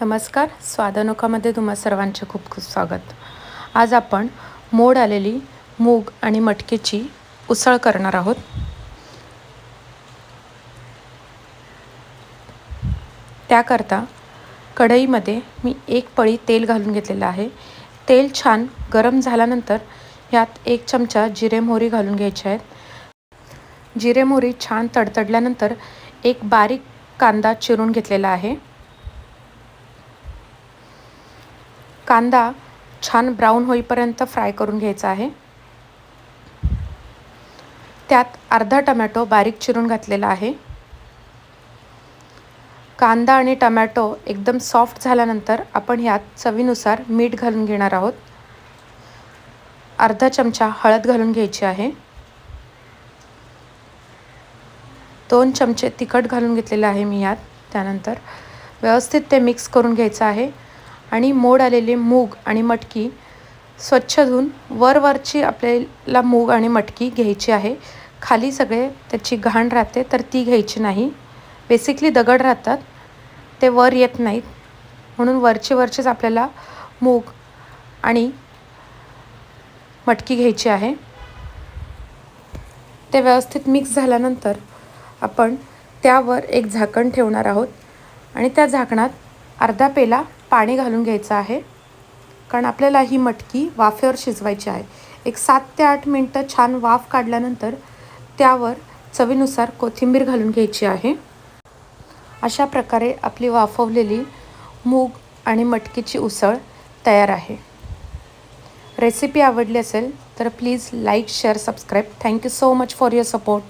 नमस्कार स्वादनोखामध्ये तुम्हा सर्वांचे खूप खूप स्वागत. आज आपण मोड आलेली मूग आणि मटकीची उसळ करणार आहोत. त्याकरता कढईमध्ये मी एक पळी तेल घालून घेतलेलं आहे. तेल छान गरम झाल्यानंतर यात एक चमचा जिरे मोहरी घालून घ्यायचे आहेत. जिरे मोहरी छान तडतडल्यानंतर एक बारीक कांदा चिरून घेतलेला आहे. कांदा छान ब्राऊन होईपर्यंत फ्राय करून घ्यायचा आहे. त्यात अर्धा टमॅटो बारीक चिरून घातलेला आहे. कांदा आणि टमॅटो एकदम सॉफ्ट झाल्यानंतर आपण ह्यात चवीनुसार मीठ घालून घेणार आहोत. अर्धा चमचा हळद घालून घ्यायची आहे. दोन चमचे तिखट घालून घेतलेले आहे मी यात त्यानंतर व्यवस्थित ते मिक्स करून घ्यायचं आहे. आणि मोड आलेले मूग आणि मटकी स्वच्छ धुवून वरवरची आपल्याला मूग आणि मटकी घ्यायची आहे. खाली सगळे त्याची घाण राहते तर ती घ्यायची नाही. बेसिकली दगड राहतात ते वर येत नाहीत. म्हणून वरचे वरचेच आपल्याला मूग आणि मटकी घ्यायची आहे. ते व्यवस्थित मिक्स झाल्यानंतर आपण त्यावर एक झाकण ठेवणार आहोत. आणि त्या झाकणात अर्धा पेला पाणी घालून घ्यायचं आहे. कारण आपल्याला ही मटकी वाफेवर शिजवायची आहे. एक सात ते आठ मिनटं छान वाफ काढल्यानंतर त्यावर चवीनुसार कोथिंबीर घालून घ्यायची आहे. अशा प्रकारे आपली वाफवलेली मूग आणि मटकीची उसळ तयार आहे. रेसिपी आवडली असेल तर please like share subscribe. Thank you so much for your support.